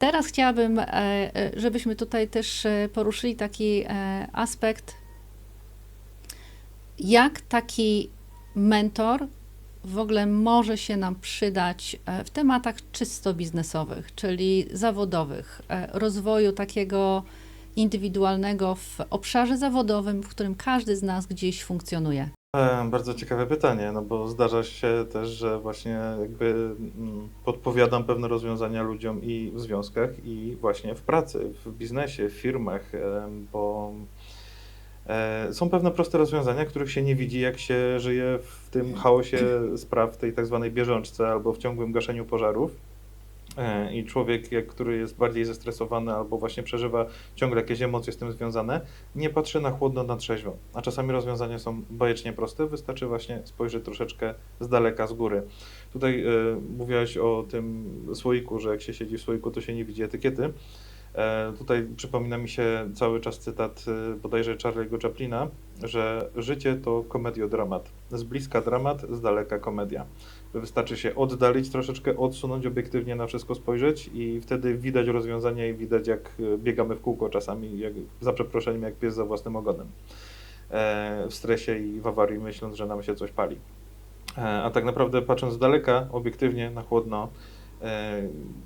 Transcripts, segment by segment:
Teraz chciałabym, e, e, żebyśmy tutaj też e, poruszyli taki aspekt, jak taki mentor w ogóle może się nam przydać w tematach czysto biznesowych, czyli zawodowych, rozwoju takiego indywidualnego w obszarze zawodowym, w którym każdy z nas gdzieś funkcjonuje. E, Bardzo ciekawe pytanie, no bo zdarza się też, że właśnie jakby mm, podpowiadam pewne rozwiązania ludziom i w związkach, i właśnie w pracy, w biznesie, w firmach, em, bo e, są pewne proste rozwiązania, których się nie widzi, jak się żyje w tym chaosie spraw, tej tak zwanej bieżączce albo w ciągłym gaszeniu pożarów. E, I człowiek, który jest bardziej zestresowany albo właśnie przeżywa ciągle jakieś emocje z tym związane, nie patrzy na chłodno, na trzeźwo. A czasami rozwiązania są bajecznie proste, wystarczy właśnie spojrzeć troszeczkę z daleka, z góry. Tutaj y, mówiłaś o tym słoiku, że jak się siedzi w słoiku, to się nie widzi etykiety. E, tutaj przypomina mi się cały czas cytat y, bodajże Charlie'ego Chaplina, że życie to komediodramat. Z bliska dramat, z daleka komedia. Wystarczy się oddalić troszeczkę, odsunąć, obiektywnie na wszystko spojrzeć i wtedy widać rozwiązania i widać jak y, biegamy w kółko czasami, jak, za przeproszeniem, jak pies za własnym ogonem. E, w stresie i w awarii myśląc, że nam się coś pali. E, A tak naprawdę patrząc z daleka, obiektywnie, na chłodno, e,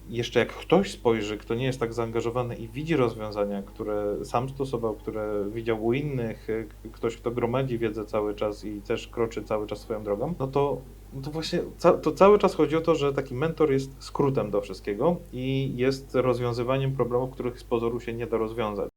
jeszcze jak ktoś spojrzy, kto nie jest tak zaangażowany i widzi rozwiązania, które sam stosował, które widział u innych, e, ktoś, kto gromadzi wiedzę cały czas i też kroczy cały czas swoją drogą, no to, no to właśnie ca to cały czas chodzi o to, że taki mentor jest skrótem do wszystkiego i jest rozwiązywaniem problemów, których z pozoru się nie da rozwiązać.